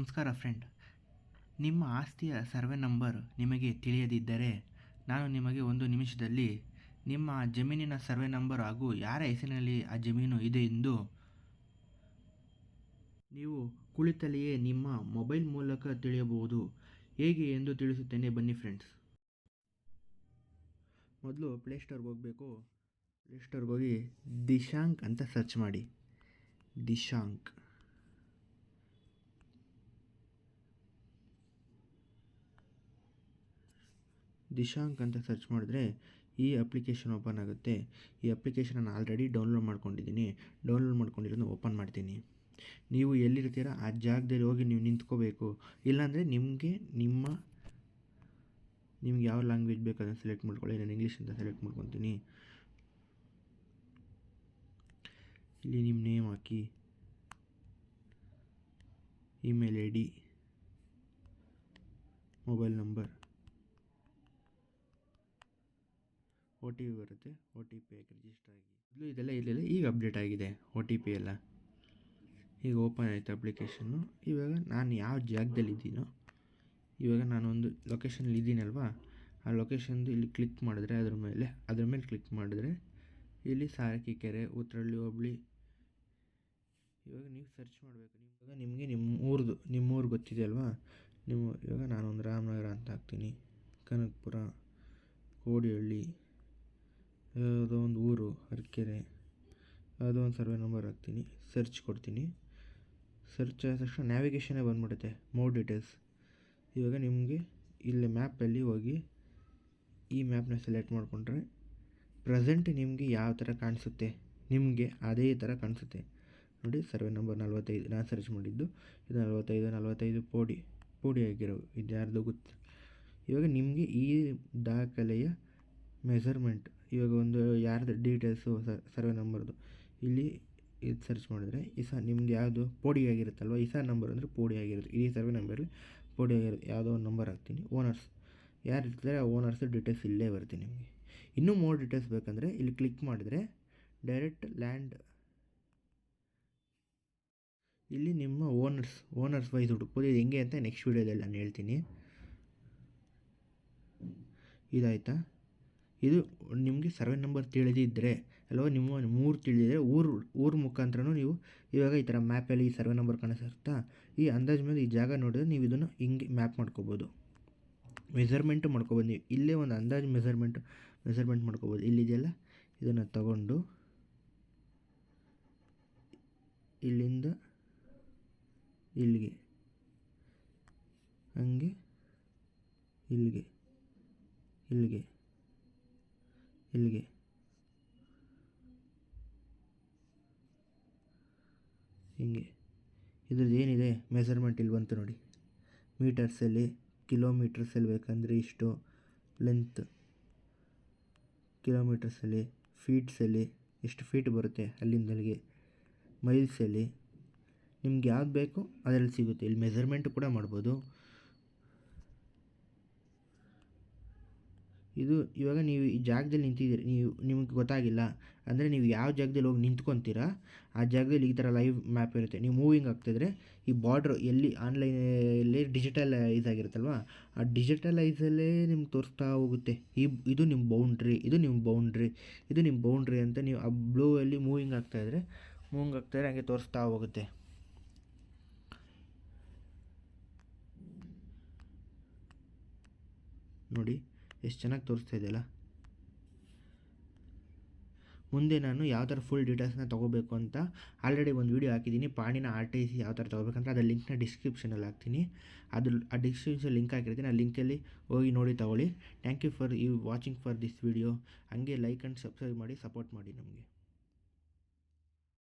ನಮಸ್ಕಾರ ಫ್ರೆಂಡ್ ನಿಮ್ಮ ಆಸ್ತಿಯ ಸರ್ವೆ ನಂಬರ್ ನಿಮಗೆ ತಿಳಿಯದಿದ್ದರೆ ನಾನು ನಿಮಗೆ ಒಂದು ನಿಮಿಷದಲ್ಲಿ ನಿಮ್ಮ ಜಮೀನಿನ ಸರ್ವೆ ನಂಬರ್ ಹಾಗೂ ಯಾರ ಹೆಸರಿನಲ್ಲಿ ಆ ಜಮೀನು ಇದೆ ಎಂದು ನೀವು ಕುಳಿತಲ್ಲಿಯೇ ನಿಮ್ಮ ಮೊಬೈಲ್ ಮೂಲಕ ತಿಳಿಯಬಹುದು. ಹೇಗೆ ಎಂದು ತಿಳಿಸುತ್ತೇನೆ ಬನ್ನಿ ಫ್ರೆಂಡ್ಸ್ ಮೊದಲು ಪ್ಲೇಸ್ಟೋರ್ಗೆ ಹೋಗಬೇಕು. ಪ್ಲೇಸ್ಟೋರ್ಗೆ ಹೋಗಿ ದಿಶಾಂಕ್ ಅಂತ ಸರ್ಚ್ ಮಾಡಿ. ದಿಶಾಂಕ್ ದಿಶಾಂಕ್ ಅಂತ ಸರ್ಚ್ ಮಾಡಿದ್ರೆ ಈ ಅಪ್ಲಿಕೇಶನ್ ಓಪನ್ ಆಗುತ್ತೆ. ಈ ಅಪ್ಲಿಕೇಶನ್ ನಾನು ಆಲ್ರೆಡಿ ಡೌನ್ಲೋಡ್ ಮಾಡ್ಕೊಂಡಿದ್ದೀನಿ. ಡೌನ್ಲೋಡ್ ಮಾಡ್ಕೊಂಡಿರೋದನ್ನ ಓಪನ್ ಮಾಡ್ತೀನಿ. ನೀವು ಎಲ್ಲಿರ್ತೀರ ಆ ಜಾಗದಲ್ಲಿ ಹೋಗಿ ನೀವು ನಿಂತ್ಕೋಬೇಕು. ಇಲ್ಲಾಂದರೆ ನಿಮಗೆ ನಿಮ್ಮ, ನಿಮ್ಗೆ ಯಾವ ಲ್ಯಾಂಗ್ವೇಜ್ ಬೇಕು ಅದನ್ನು ಸೆಲೆಕ್ಟ್ ಮಾಡ್ಕೊಳ್ಳಿ. ನಾನು ಇಂಗ್ಲೀಷ್ ಅಂತ ಸೆಲೆಕ್ಟ್ ಮಾಡ್ಕೊತೀನಿ. ಇಲ್ಲಿ ನಿಮ್ಮ name hockey. Email I D mobile number O T P ಬರುತ್ತೆ ಒ ಟಿ ಪಿ ಹಾಕಿ ರಿಜಿಸ್ಟರ್ ಆಗಿ. ಇದು ಇದೆಲ್ಲ ಇರಲಿಲ್ಲ ಈಗ ಅಪ್ಡೇಟ್ ಆಗಿದೆ ಒ ಟಿ ಪಿ ಎಲ್ಲ. ಈಗ ಓಪನ್ ಆಯಿತು ಅಪ್ಲಿಕೇಶನ್ನು ಇವಾಗ ನಾನು ಯಾವ ಜಾಗದಲ್ಲಿ ಇದ್ದೀನೋ, ಇವಾಗ ನಾನೊಂದು ಲೊಕೇಶನಲ್ಲಿ ಇದ್ದೀನಲ್ವಾ ಆ ಲೊಕೇಶನ್ದು ಇಲ್ಲಿ ಕ್ಲಿಕ್ ಮಾಡಿದ್ರೆ ಅದ್ರ ಮೇಲೆ ಅದ್ರ ಮೇಲೆ ಕ್ಲಿಕ್ ಮಾಡಿದ್ರೆ ಇಲ್ಲಿ ಸಾರಕೀಕೆರೆ ಉತ್ತರಳ್ಳಿ, ಹೋಬಳಿ. ಇವಾಗ ನೀವು ಸರ್ಚ್ ಮಾಡಬೇಕು. ಇವಾಗ ನಿಮಗೆ ನಿಮ್ಮ ಊರ್ದು, ನಿಮ್ಮ ಊರು ಗೊತ್ತಿದೆ ಅಲ್ವಾ? ನಿಮ್ಮ ಇವಾಗ ನಾನೊಂದು ರಾಮನಗರ ಅಂತ ಹಾಕ್ತೀನಿ ಕನಕಪುರ, ಕೋಡಿಹಳ್ಳಿ. ಯಾವುದೋ ಒಂದು ಊರು ಅರಕೆರೆ ಯಾವುದೋ ಒಂದು ಸರ್ವೆ ನಂಬರ್ ಹಾಕ್ತೀನಿ ಸರ್ಚ್ ಕೊಡ್ತೀನಿ. ಸರ್ಚ್ ಆದ ತಕ್ಷಣ ನ್ಯಾವಿಗೇಷನೇ ಬಂದ್ಬಿಡುತ್ತೆ ಮೋರ್ ಡೀಟೇಲ್ಸ್ ಇವಾಗ ನಿಮಗೆ ಇಲ್ಲಿ ಮ್ಯಾಪಲ್ಲಿ ಹೋಗಿ ಈ ಮ್ಯಾಪ್ನ ಸೆಲೆಕ್ಟ್ ಮಾಡಿಕೊಂಡ್ರೆ ಪ್ರೆಸೆಂಟ್ ನಿಮಗೆ ಯಾವ ಥರ ಕಾಣಿಸುತ್ತೆ, ನಿಮಗೆ ಅದೇ ಥರ ಕಾಣಿಸುತ್ತೆ. ನೋಡಿ, ಸರ್ವೆ ನಂಬರ್ ನಲ್ವತ್ತೈದು, ನಾನು ಸರ್ಚ್ ಮಾಡಿದ್ದು, ಇದು ನಲ್ವತ್ತೈದು ನಲ್ವತ್ತೈದು ಪೋಡಿ ಪೋಡಿ ಆಗಿರೋ ಇದು ಯಾರ್ದು ಗೊತ್ತು. ಇವಾಗ ನಿಮಗೆ ಈ ದಾಖಲೆಯ ಮೆಸರ್ಮೆಂಟ್ ಇವಾಗ ಒಂದು ಯಾರ್ದು ಡೀಟೇಲ್ಸು ಸರ್ವೆ ನಂಬರ್ದು ಇಲ್ಲಿ ಇದು ಸರ್ಚ್ ಮಾಡಿದ್ರೆ ಈ ಸ ನಿಮ್ದು ಯಾವುದು ಪೋಡಿ ಆಗಿರುತ್ತಲ್ವ, ಈ ನಂಬರ್ ಅಂದರೆ ಪೋಡಿ ಆಗಿರುತ್ತೆ ಈ ಸರ್ವೆ ನಂಬರಲ್ಲಿ ಪೋಡಿ ಆಗಿರುತ್ತೆ ಯಾವುದೋ ಒಂದು ನಂಬರ್ ಹಾಕ್ತೀನಿ. ಓನರ್ಸ್ ಯಾರು ಇರ್ತಾರೆ ಆ ಓನರ್ಸ್ ಡೀಟೇಲ್ಸ್ ಇಲ್ಲೇ ಬರುತ್ತೆ ನಿಮಗೆ. ಇನ್ನೂ ಮೋರ್ ಡೀಟೇಲ್ಸ್ ಬೇಕಂದರೆ ಇಲ್ಲಿ ಕ್ಲಿಕ್ ಮಾಡಿದರೆ ಡೈರೆಕ್ಟ್ ಲ್ಯಾಂಡ್ ಇಲ್ಲಿ ನಿಮ್ಮ ಓನರ್ಸ್ ಓನರ್ಸ್ ವೈಸ್ ಹುಡುಕ್ಬೋದು. ಇದು ಹೆಂಗೆ ಅಂತ ನೆಕ್ಸ್ಟ್ ವೀಡಿಯೋದಲ್ಲಿ ನಾನು ಹೇಳ್ತೀನಿ. ಇದಾಯಿತಾ? ಇದು ನಿಮಗೆ ಸರ್ವೆ ನಂಬರ್ ತಿಳಿದಿದ್ದರೆ ಅಲ್ವಾ, ನಿಮ್ಮ ಊರು ತಿಳಿದಿದ್ದರೆ ಊರು, ಊರ ಮುಖಾಂತರನೂ ನೀವು ಇವಾಗ ಈ ಥರ ಮ್ಯಾಪಲ್ಲಿ ಈ ಸರ್ವೆ ನಂಬರ್ ಕಾಣಿಸುತ್ತಾ, ಈ ಅಂದಾಜು ಮೇಲೆ ಈ ಜಾಗ ನೋಡಿದ್ರೆ ನೀವು ಇದನ್ನು ಹಿಂಗೆ ಮ್ಯಾಪ್ ಮಾಡ್ಕೋಬೋದು. ಮೆಸರ್ಮೆಂಟು ಮಾಡ್ಕೋಬೋದು ನೀವು. ಇಲ್ಲೇ ಒಂದು ಅಂದಾಜು ಮೆಸರ್ಮೆಂಟು, ಮೆಸರ್ಮೆಂಟ್ ಮಾಡ್ಕೋಬೋದು. ಇಲ್ಲಿದೆಯಲ್ಲ ಇದನ್ನು ತಗೊಂಡು ಇಲ್ಲಿಂದ ಇಲ್ಲಿಗೆ, ಹಂಗೆ ಇಲ್ಲಿಗೆ ಇಲ್ಲಿಗೆ. ಇಲ್ಲಿಗೆ. ಹಿಂಗೆ. ಇದ್ರದ್ದು ಏನಿದೆ? ಮೆಸರ್ಮೆಂಟ್ ಇಲ್ಲಿ ಬಂತು ನೋಡಿ. ಮೀಟರ್ಸಲ್ಲಿ ಕಿಲೋಮೀಟರ್ಸಲ್ಲಿ ಬೇಕಂದರೆ ಇಷ್ಟು ಲೆಂತ್ ಕಿಲೋಮೀಟರ್ಸಲ್ಲಿ ಫೀಟ್ಸಲ್ಲಿ ಎಷ್ಟು ಫೀಟ್ ಬರುತ್ತೆ ಅಲ್ಲಿಂದ ಅಲ್ಲಿಗೆ ಮೈಲ್ಸಲ್ಲಿ ನಿಮ್ಗೆ ಯಾವ್ದು ಬೇಕು, ಅದರಲ್ಲಿ ಸಿಗುತ್ತೆ. ಇಲ್ಲಿ ಮೆಸರ್ಮೆಂಟ್ ಕೂಡ ಮಾಡ್ಬೋದು. ಇದು ಇವಾಗ ನೀವು ಈ ಜಾಗದಲ್ಲಿ ನಿಂತಿದ್ದೀರಿ, ನೀವು ನಿಮಗೆ ಗೊತ್ತಾಗಿಲ್ಲ ಅಂದರೆ ನೀವು ಯಾವ ಜಾಗದಲ್ಲಿ ಹೋಗಿ ನಿಂತ್ಕೊತೀರಾ, ಆ ಜಾಗದಲ್ಲಿ ಈ ಥರ ಲೈವ್ ಮ್ಯಾಪ್ ಇರುತ್ತೆ. ನೀವು ಮೂವಿಂಗ್ ಆಗ್ತಿದ್ರೆ ಈ ಬಾರ್ಡ್ರ್ ಎಲ್ಲಿ ಆನ್ಲೈನಲ್ಲಿ ಡಿಜಿಟಲ್ ಇದಾಗಿರುತ್ತಲ್ವ ಆ ಡಿಜಿಟಲೈಸಲ್ಲೇ ನಿಮ್ಗೆ ತೋರಿಸ್ತಾ ಹೋಗುತ್ತೆ. ಈ ಇದು ನಿಮ್ಮ ಬೌಂಡ್ರಿ ಇದು ನಿಮ್ಮ ಬೌಂಡ್ರಿ ಇದು ನಿಮ್ಮ ಬೌಂಡ್ರಿ ಅಂತ ನೀವು ಆ ಬ್ಲೂ ಅಲ್ಲಿ ಮೂವಿಂಗ್ ಆಗ್ತಾಯಿದ್ರೆ ಮೂವಿಂಗ್ ಆಗ್ತಾಯಿದ್ರೆ ಹಾಗೆ ತೋರಿಸ್ತಾ ಹೋಗುತ್ತೆ. ನೋಡಿ ಎಷ್ಟು ಚೆನ್ನಾಗಿ ತೋರಿಸ್ತಾ ಇದೆಯಲ್ಲ? ಮುಂದೆ ನಾನು ಯಾವ ಥರ ಫುಲ್ ಡೀಟೇಲ್ಸ್ನ ತೊಗೋಬೇಕು ಅಂತ ಆಲ್ರೆಡಿ ಒಂದು ವೀಡಿಯೋ ಹಾಕಿದ್ದೀನಿ. ಪಾಣಿನ ಆರ್ ಟಿ ಸಿ ಯಾವ ಥರ ತೊಗೋಬೇಕಂತ ಅದರ ಲಿಂಕ್ನ ಡಿಸ್ಕ್ರಿಪ್ಷನಲ್ಲಿ ಹಾಕ್ತೀನಿ. ಅದು ಆ ಡಿಸ್ಕ್ರಿಪ್ಷನ್ ಲಿಂಕ್ ಹಾಕಿರ್ತೀನಿ. ಆ ಲಿಂಕಲ್ಲಿ ಹೋಗಿ ನೋಡಿ, ತಗೊಳ್ಳಿ. Thank you for you watching for this video ಹಾಗೆ ಲೈಕ್ ಆ್ಯಂಡ್ ಸಬ್ಸ್ಕ್ರೈಬ್ ಮಾಡಿ ಸಪೋರ್ಟ್ ಮಾಡಿ ನಮಗೆ.